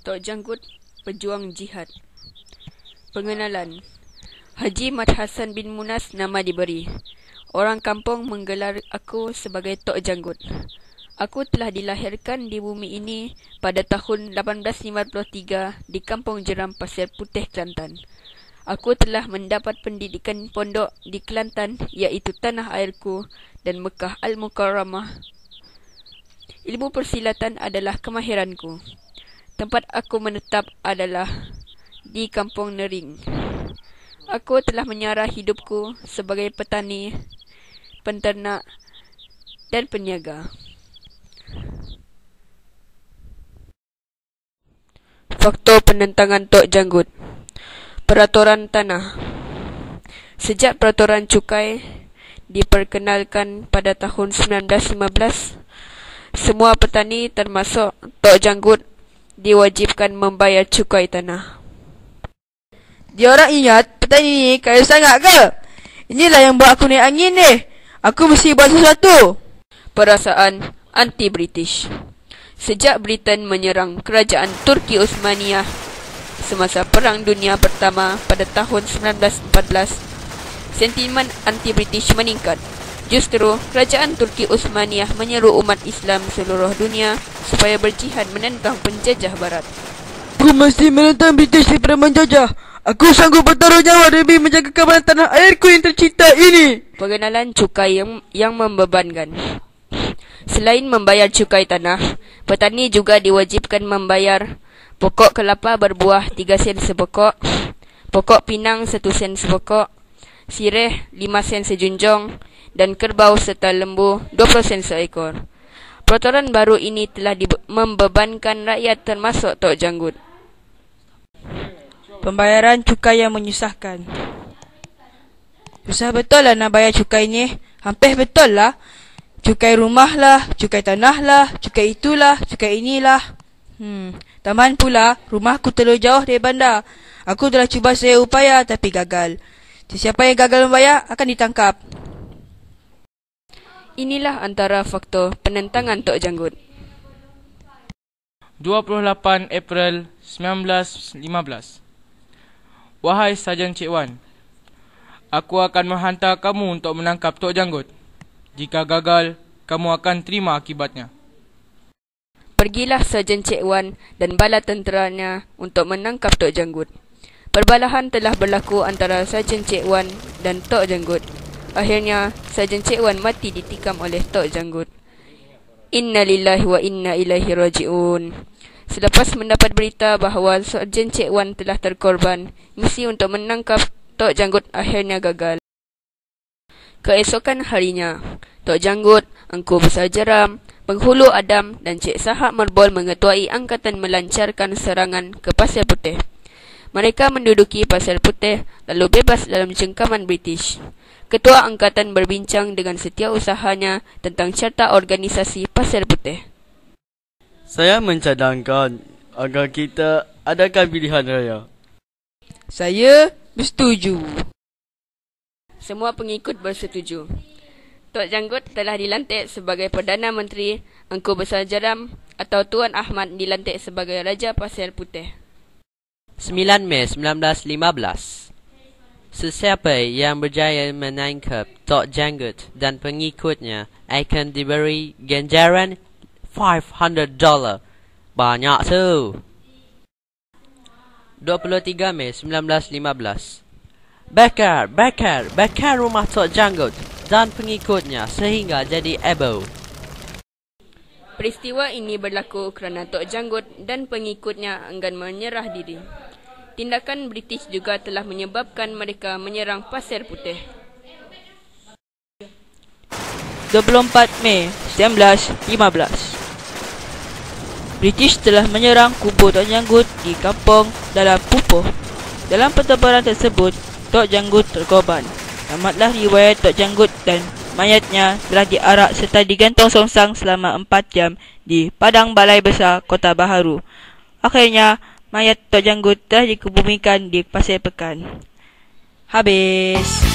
Tok Janggut, Pejuang Jihad Pengenalan Haji Mat Hasan bin Munas nama diberi. Orang kampung menggelar aku sebagai Tok Janggut. Aku telah dilahirkan di bumi ini pada tahun 1853 di Kampung Jeram Pasir Putih, Kelantan. Aku telah mendapat pendidikan pondok di Kelantan iaitu Tanah Airku dan Mekah Al-Mukarramah. Ilmu persilatan adalah kemahiranku. Tempat aku menetap adalah di Kampung Nering. Aku telah menyarah hidupku sebagai petani, penternak dan peniaga. Faktor penentangan Tok Janggut Peraturan Tanah Sejak peraturan cukai diperkenalkan pada tahun 1915, semua petani termasuk Tok Janggut diwajibkan membayar cukai tanah. Dia orang ingat petani ni kaya sangat ke? Inilah yang buat aku naik angin ni. Aku mesti buat sesuatu. Perasaan anti-British Sejak Britain menyerang kerajaan Turki Osmaniyah semasa Perang Dunia Pertama pada tahun 1914, sentimen anti-British meningkat. Justru, kerajaan Turki Osmaniyah menyeru umat Islam seluruh dunia supaya berjihad menentang penjajah barat. Aku mesti menentang British daripada menjajah. Aku sanggup bertaruh nyawa demi menjaga keamanan tanah airku yang tercinta ini. Pengenalan cukai yang, yang membebankan. Selain membayar cukai tanah, petani juga diwajibkan membayar pokok kelapa berbuah 3 sen sepokok, pokok pinang 1 sen sepokok, sirih 5 sen sejunjung, dan kerbau serta lembu 20 sen seekor. Peraturan baru ini telah membebankan rakyat termasuk Tok Janggut. Pembayaran cukai yang menyusahkan. Susah betul lah nak bayar cukai ni. Hampir betul lah. Cukai rumah lah, cukai tanah lah, cukai itulah, cukai inilah. Hmm, taman pula, rumahku terlalu jauh dari bandar. Aku telah cuba saya upaya tapi gagal. Sesiapa yang gagal membayar akan ditangkap. Inilah antara faktor penentangan Tok Janggut. 28 April 1915 Wahai Sarjan Cik Wan, aku akan menghantar kamu untuk menangkap Tok Janggut. Jika gagal, kamu akan terima akibatnya. Pergilah Sarjan Cik Wan dan bala tenteranya untuk menangkap Tok Janggut. Perbalahan telah berlaku antara Sarjan Cik Wan dan Tok Janggut. Akhirnya, Sarjan Cik Wan mati ditikam oleh Tok Janggut. Inna lillahi wa inna ilaihi raji'un. Selepas mendapat berita bahawa Sarjan Cik Wan telah terkorban, misi untuk menangkap Tok Janggut akhirnya gagal. Keesokan harinya, Tok Janggut, Engku Besar Jeram, Penghulu Adam dan Cik Sahab Merbol mengetuai angkatan melancarkan serangan ke Pasir Putih. Mereka menduduki Pasir Putih lalu bebas dalam cengkaman British. Ketua Angkatan berbincang dengan setiausahanya tentang carta organisasi Pasir Putih. Saya mencadangkan agar kita adakan pilihan raya. Saya bersetuju. Semua pengikut bersetuju. Tok Janggut telah dilantik sebagai Perdana Menteri, Engku Besar Jeram atau Tuan Ahmad dilantik sebagai Raja Pasir Putih. 9 Mei 1915 Sesiapa yang berjaya menangkap Tok Janggut dan pengikutnya akan diberi ganjaran 500 dolar. Banyak tu. 23 Mei 1915 Bakar, bakar, bakar rumah Tok Janggut dan pengikutnya sehingga jadi ebo. Peristiwa ini berlaku kerana Tok Janggut dan pengikutnya enggan menyerah diri tindakan British juga telah menyebabkan mereka menyerang Pasir Putih. 24 Mei 1915 British telah menyerang kubu Tok Janggut di kampung dalam Pupuh. Dalam pertempuran tersebut, Tok Janggut terkorban. Tamatlah riwayat Tok Janggut dan mayatnya telah diarak serta digantung songsang selama 4 jam di Padang Balai Besar Kota Baharu. Akhirnya, mayat Tok Janggut telah dikebumikan di Pasir Pekan. Habis.